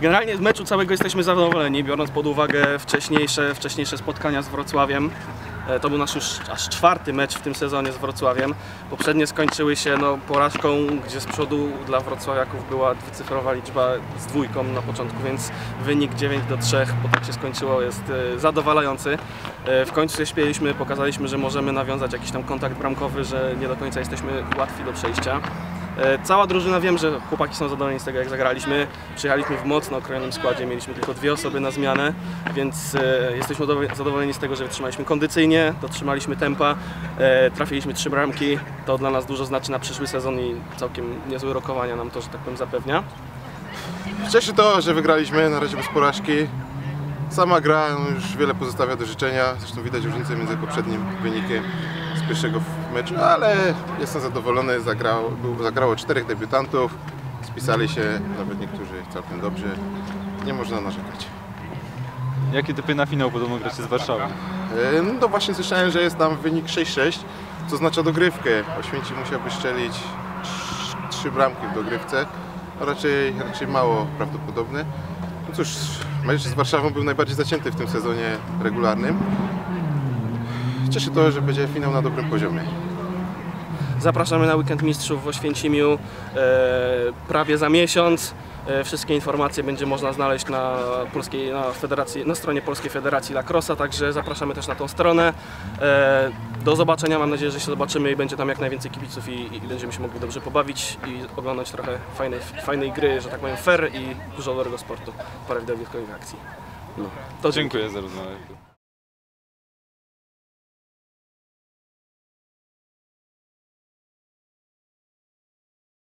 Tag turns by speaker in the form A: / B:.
A: Generalnie z meczu całego jesteśmy zadowoleni, biorąc pod uwagę wcześniejsze, wcześniejsze spotkania z Wrocławiem. E, To był nasz już aż czwarty mecz w tym sezonie z Wrocławiem. Poprzednie skończyły się no, porażką, gdzie z przodu dla Wrocławiaków była dwucyfrowa liczba z dwójką na początku, więc wynik 9 do 3 po tak się skończyło jest e, zadowalający. E, W końcu się śpieliśmy, pokazaliśmy, że możemy nawiązać jakiś tam kontakt bramkowy, że nie do końca jesteśmy łatwi do przejścia. E, Cała drużyna wiem, że chłopaki są zadowoleni z tego jak zagraliśmy. Przyjechaliśmy w mocno okrojonym składzie, mieliśmy tylko dwie osoby na zmianę, więc e, jesteśmy zadowoleni z tego, że wytrzymaliśmy kondycyjnie, dotrzymaliśmy tempa, e, trafiliśmy trzy bramki. To dla nas dużo znaczy na przyszły sezon i całkiem niezłe rokowania nam to, że tak powiem, zapewnia.
B: Cieszy to, że wygraliśmy na razie bez porażki. Sama gra no, już wiele pozostawia do życzenia. Zresztą widać różnicę między poprzednim wynikiem pierwszego meczu, ale jestem zadowolony. Zagrało, zagrało czterech debiutantów. Spisali się nawet niektórzy całkiem dobrze. Nie można narzekać.
C: Jakie typy na finał podobno gracie z Warszawą?
B: E, No to właśnie słyszałem, że jest tam wynik 6-6, co oznacza dogrywkę. Oświęcim musiałby strzelić trz- trzy bramki w dogrywce. No raczej, raczej mało prawdopodobne. No cóż, mecz z Warszawą był najbardziej zacięty w tym sezonie regularnym. Cieszy to, że będzie finał na dobrym poziomie.
A: Zapraszamy na Weekend Mistrzów w Oświęcimiu e, prawie za miesiąc. E, Wszystkie informacje będzie można znaleźć na, polskiej, na, federacji, na stronie Polskiej Federacji Lacrossa, także zapraszamy też na tą stronę. E, Do zobaczenia, mam nadzieję, że się zobaczymy i będzie tam jak najwięcej kibiców i, i będziemy się mogli dobrze pobawić i oglądać trochę fajnej, fajnej gry, że tak powiem fair i dużo dobrego sportu, parę widowiskowych akcji. No, to dzięki.
C: Dziękuję za rozmowę.